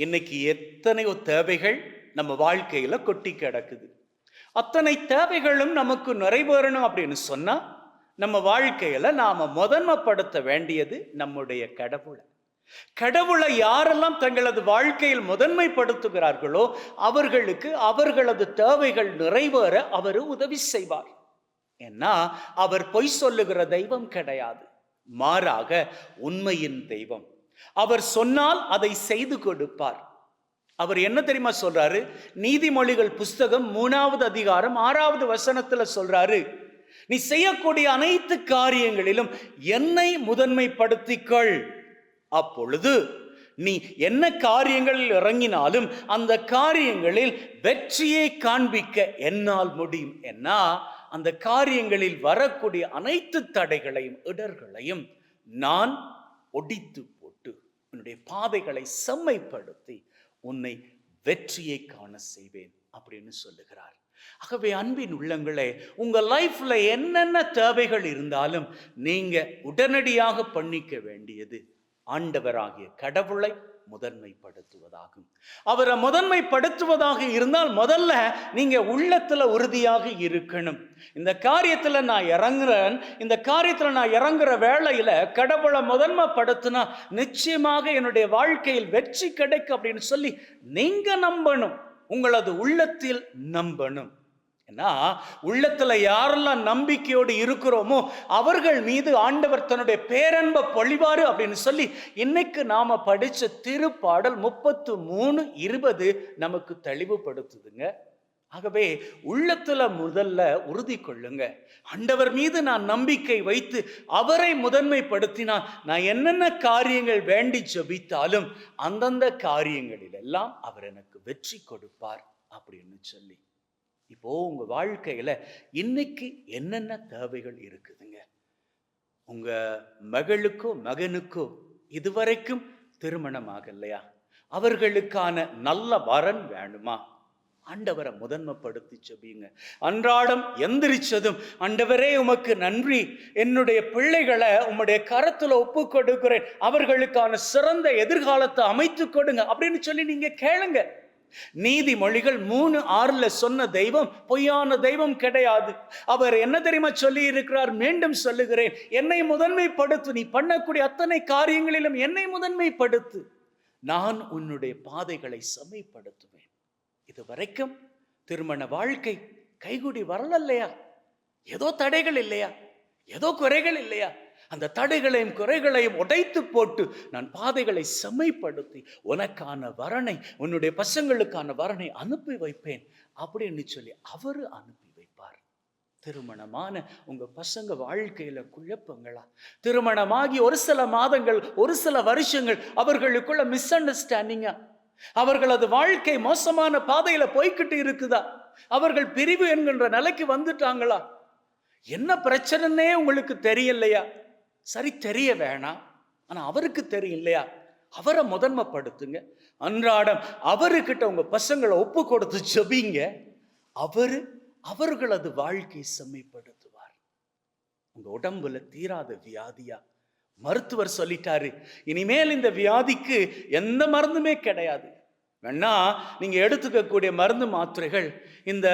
இன்னைக்கு எத்தனையோ தேவைகள் நம்ம வாழ்க்கையில் கொட்டி கிடக்குது. அத்தனை தேவைகளும் நமக்கு நிறைவேறணும் அப்படின்னு சொன்னா நம்ம வாழ்க்கையில நாம முதன்மைப்படுத்த வேண்டியது நம்முடைய கடவுளை. கடவுளை யாரெல்லாம் தங்களது வாழ்க்கையில் முதன்மைப்படுத்துகிறார்களோ அவர்களுக்கு அவர்களது தேவைகள் நிறைவேற அவர் உதவி செய்வார். ஏன்னா அவர் பொய் சொல்லுகிற தெய்வம் கிடையாது. மாறாக உண்மையின் தெய்வம். அவர் சொன்னால் அதை செய்து கொடுப்பார். அவர் என்ன தெரியுமா சொல்றாரு? நீதிமொழிகள் புஸ்தகம் மூணாவது அதிகாரம் ஆறாவது வசனத்துல சொல்றாரு நீ செய்யக்கூடிய அனைத்து காரியங்களிலும் என்னை முதன்மைப்படுத்திக்கொள். அப்பொழுது நீ என்ன காரியங்களில் இறங்கினாலும் அந்த காரியங்களில் வெற்றியை காண்பிக்க என்னால் முடியும் என்ன அந்த காரியங்களில் வரக்கூடிய அனைத்து தடைகளையும் இடர்களையும் நான் ஒடித்து உன்னுடைய பாதைகளை செம்மைப்படுத்தி உன்னை வெற்றியை காண செய்வேன் அப்படின்னு சொல்லுகிறார். ஆகவே அன்பின் உள்ளங்களே உங்க லைஃப்ல என்னென்ன தேவைகள் இருந்தாலும் நீங்க உடனடியாக பண்ணிக்க வேண்டியது ஆண்டவராகிய கடவுளை முதன்மைப்படுத்துவதாகும். அவரை முதன்மைப்படுத்துவதாக இருந்தால் முதல்ல நீங்க உள்ளத்துல உறுதியாக இருக்கணும். இந்த காரியத்துல நான் இறங்குறேன் இந்த காரியத்துல நான் இறங்குற வேளையில கடவுளை முதன்மைப்படுத்தினா நிச்சயமாக என்னுடைய வாழ்க்கையில் வெற்றி கிடைக்கும் அப்படின்னு சொல்லி நீங்க நம்பணும். உங்களது உள்ளத்தில் நம்பணும். ஏன்னா உள்ளத்துல யாரெல்லாம் நம்பிக்கையோடு இருக்கிறோமோ அவர்கள் மீது ஆண்டவர் தன்னுடைய பேரன்ப பொழிவாரு அப்படின்னு சொல்லி இன்னைக்கு நாம படிச்ச திருப்பாடல் முப்பத்து மூணு இருபது நமக்கு தெளிவுபடுத்துதுங்க. ஆகவே உள்ளத்துல முதல்ல உறுதி கொள்ளுங்க. ஆண்டவர் மீது நான் நம்பிக்கை வைத்து அவரை முதன்மைப்படுத்தினா நான் என்னென்ன காரியங்கள் வேண்டி ஜபித்தாலும் அந்தந்த காரியங்களில் எல்லாம் அவர் எனக்கு வெற்றி கொடுப்பார் அப்படின்னு சொல்லி. இப்போது உங்கள் வாழ்க்கையில் இன்னைக்கு என்னென்ன தேவைகள் இருக்குதுங்க? உங்கள் மகளுக்கோ மகனுக்கோ இதுவரைக்கும் திருமணம் ஆகலையா அவர்களுக்கான நல்ல வரன் வேணுமா? ஆண்டவரை முதன்மைப்படுத்தி செபியுங்க. அன்றாடம் எந்திரிச்சதும் ஆண்டவரே உமக்கு நன்றி. என்னுடைய பிள்ளைகளை உம்முடைய கரத்துல ஒப்பு கொடுக்கிறேன் அவர்களுக்கான சிறந்த எதிர்காலத்தை அமைத்து கொடுங்க. அப்படின்னு சொல்லி நீங்க கேளுங்க. நீதிமொழிகள் மூணு ஆறுல சொன்ன தெய்வம் பொய்யான தெய்வம் கிடையாது. அவர் என்ன தெரியுமா சொல்லி இருக்கிறார் மீண்டும் சொல்லுகிறேன். என்னை முதன்மைப்படுத்து. நீ பண்ணக்கூடிய அத்தனை காரியங்களிலும் என்னை முதன்மைப்படுத்து. நான் உன்னுடைய பாதைகளை செம்மைப்படுத்துவேன். இது வரைக்கும் திருமண வாழ்க்கை கைகுடி வரல இல்லையா ஏதோ தடைகள் இல்லையா? ஏதோ குறைகள் இல்லையா? அந்த தடைகளையும் குறைகளையும் உடைத்து போட்டு நான் பாதைகளை செம்மைப்படுத்தி உனக்கான வரனை உன்னுடைய பசங்களுக்கான வரனை அனுப்பி வைப்பேன் அப்படின்னு சொல்லி அவரு அனுப்பி வைப்பார். திருமணமான உங்க பசங்க வாழ்க்கையில குழப்பங்களா? திருமணமாகி ஒரு சில மாதங்கள் ஒரு சில வருஷங்கள் அவர்களுக்குள்ள மிஸ் அண்டர்ஸ்டாண்டிங்கா அவர்களது வாழ்க்கை மோசமான பாதையில போய்கிட்டு இருக்குதா? அவர்கள் பிரிவு என்கின்ற நிலைக்கு வந்துட்டாங்களா? என்ன பிரச்சனைன்னே உங்களுக்கு தெரியலையா? சரி தெரிய வேணாம். ஆனா அவருக்கு தெரியும் இல்லையா? அவரை முதன்மைப்படுத்துங்க. அன்றாடம் அவருக்கிட்ட உங்க பசங்களை ஒப்பு கொடுத்து செபிங்க அவரு அவர்களது வாழ்க்கை செம்மைப்படுத்துவார். உங்க உடம்புல தீராத வியாதியா? மருத்துவர் சொல்லிட்டாரு இனிமேல் இந்த வியாதிக்கு எந்த மருந்துமே கிடையாது. வேணா நீங்க எடுத்துக்கக்கூடிய மருந்து மாத்திரைகள் இந்த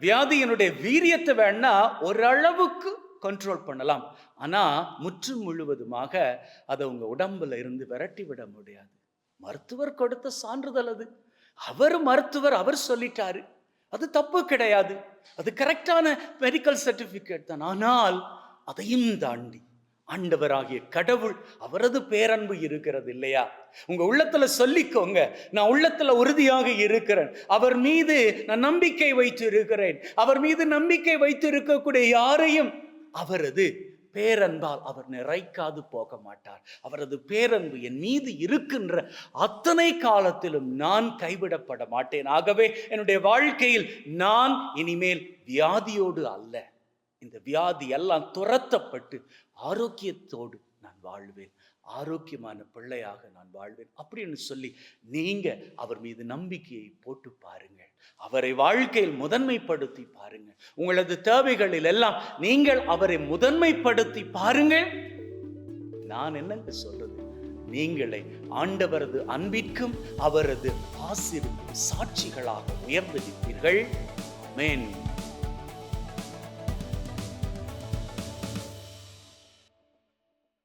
வியாதியினுடைய வீரியத்தை வேணா ஓரளவுக்கு கண்ட்ரோல் பண்ணலாம். ஆனால் முற்று முழுவதுமாக அதை உங்கள் உடம்புல இருந்து விரட்டி விட முடியாது. மருத்துவர் கொடுத்த சான்றிதழ் அது. அவர் மருத்துவர் அவர் சொல்லிட்டாரு. அது தப்பு கிடையாது. அது கரெக்டான மெடிக்கல் சர்டிஃபிகேட் தான். ஆனால் அதையும் தாண்டி ஆண்டவராகிய கடவுள் அவரது பேரன்பு இருக்கிறது இல்லையா? உங்க உள்ளத்துல சொல்லிக்கோங்க. நான் உள்ளத்துல உறுதியாக இருக்கிறேன். அவர் மீது நான் நம்பிக்கை வைத்து இருக்கிறேன் அவர் மீது நம்பிக்கை வைத்து இருக்கக்கூடிய யாரையும் அவரது பேரன்பால் அவர் நிறைக்காது போக மாட்டார் அவரது பேரன்பு என் மீது இருக்கின்ற அத்தனை காலத்திலும் நான் கைவிடப்பட மாட்டேன். ஆகவே என்னுடைய வாழ்க்கையில் நான் இனிமேல் வியாதியோடு அல்ல. இந்த வியாதி எல்லாம் துரத்தப்பட்டு ஆரோக்கியத்தோடு வாழ்வேன். ஆரோக்கியமான பிள்ளையாக நான் வாழ்வேன். அப்படின்னு சொல்லி நீங்க அவர் மீது நம்பிக்கையை போட்டு பாருங்கள். அவரை வாழ்க்கையில் முதன்மைப்படுத்தி பாருங்கள். உங்களது தேவைகளில் எல்லாம் நீங்கள் அவரை முதன்மைப்படுத்தி பாருங்கள். நான் என்னங்க சொல்றது? நீங்களை ஆண்டவரது அன்பிற்கும் அவரது ஆசிர்க்கும் சாட்சிகளாக உயர்ந்திருப்பீர்கள் மேன்